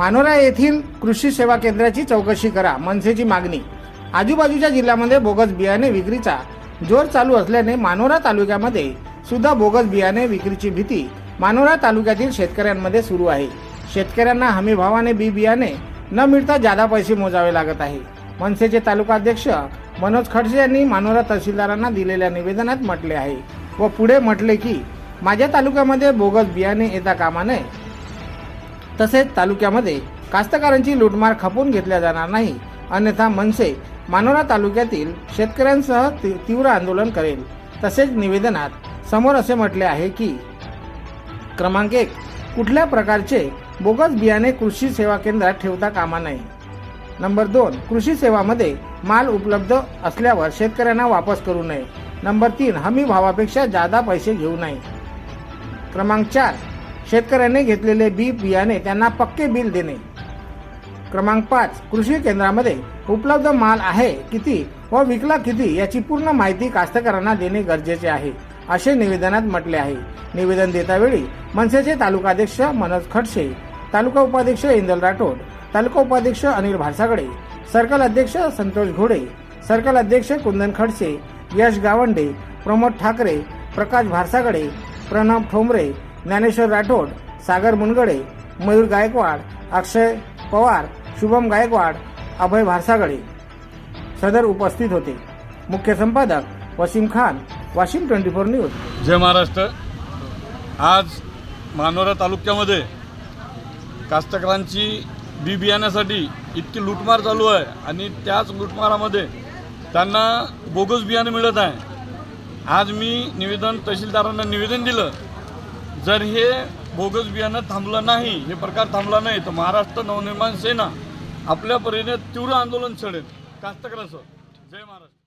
मानोरा येथील कृषी सेवा केंद्राची चौकशी करा मनसेची मागणी. आजूबाजूच्या जिल्ह्यामध्ये बोगस बियाणे विक्रीचा जोर चालू असल्याने मानोरा तालुक्यामध्ये सुद्धा बोगस बियाणे विक्रीची भीती मानोरा तालुक्यातील शेतकऱ्यांमध्ये सुरू आहे. शेतकऱ्यांना हमीभावाने बी बियाणे न मिळता जादा पैसे मोजावे लागत आहे. मनसेचे तालुका अध्यक्ष मनोज खडसे यांनी मानोरा तहसीलदारांना दिलेल्या निवेदनात म्हटले आहे व पुढे म्हटले की माझ्या तालुक्यामध्ये बोगस बियाणे येता कामा नये. तसेच तालुक्यामध्ये कास्तकारांची लूटमार खपून घेतल्या जाणार नाही. अन्यथा मनसे मानोरा तालुक्यातील शेतकऱ्यांसह ती- तीव्र आंदोलन करेल. तसेच निवेदनात समोर असे म्हटले आहे की क्रमांक एक कुठल्या प्रकारचे बोगस बियाणे कृषी सेवा केंद्रात ठेवता कामा नये? नंबर दोन कृषी सेवामध्ये माल उपलब्ध असल्यावर शेतकऱ्यांना वापस करू नये. नंबर तीन हमी भावापेक्षा जादा पैसे घेऊ नये. क्रमांक चार शेतकऱ्याने घेतलेले बी बियाणे त्यांना पक्के बिल देणे. क्रमांक पाच कृषी केंद्रामध्ये उपलब्ध माल आहे किती व विकला किती याची पूर्ण माहिती कास्तकारांना देणे गरजेचे आहे असे निवेदनात म्हटले आहे. निवेदन देतावेळी मनसेचे तालुकाध्यक्ष मनोज खडसे तालुका उपाध्यक्ष इंदल राठोड तालुका उपाध्यक्ष अनिल भारसागडे सर्कल अध्यक्ष संतोष घोडे सर्कल अध्यक्ष कुंदन खडसे यश गावंडे प्रमोद ठाकरे प्रकाश भारसागडे प्रणव ठोंबरे ज्ञानेश्वर राठोड सागर मुनगडे मयूर गायकवाड अक्षय पवार शुभम गायकवाड अभय भारसागडे सदर उपस्थित होते. मुख्य संपादक Waseem Khan Washim twenty four news. जय महाराष्ट्र. आज मानोरा तालुक्यामध्ये कास्तकरांची बी बियाण्यासाठी इतकी लूटमार चालू आहे आणि त्याच लूटमारामध्ये त्यांना बोगस बियाणं मिळत आहे. आज मी निवेदन तहसीलदारांना निवेदन दिलं. जर हे बोगस बियाणं थांबलं नाही हे प्रकार थांबला नाही तर महाराष्ट्र नवनिर्माण सेना आपल्या परीने तीव्र आंदोलन छेडेल. कास्तकरांसह जय महाराष्ट्र.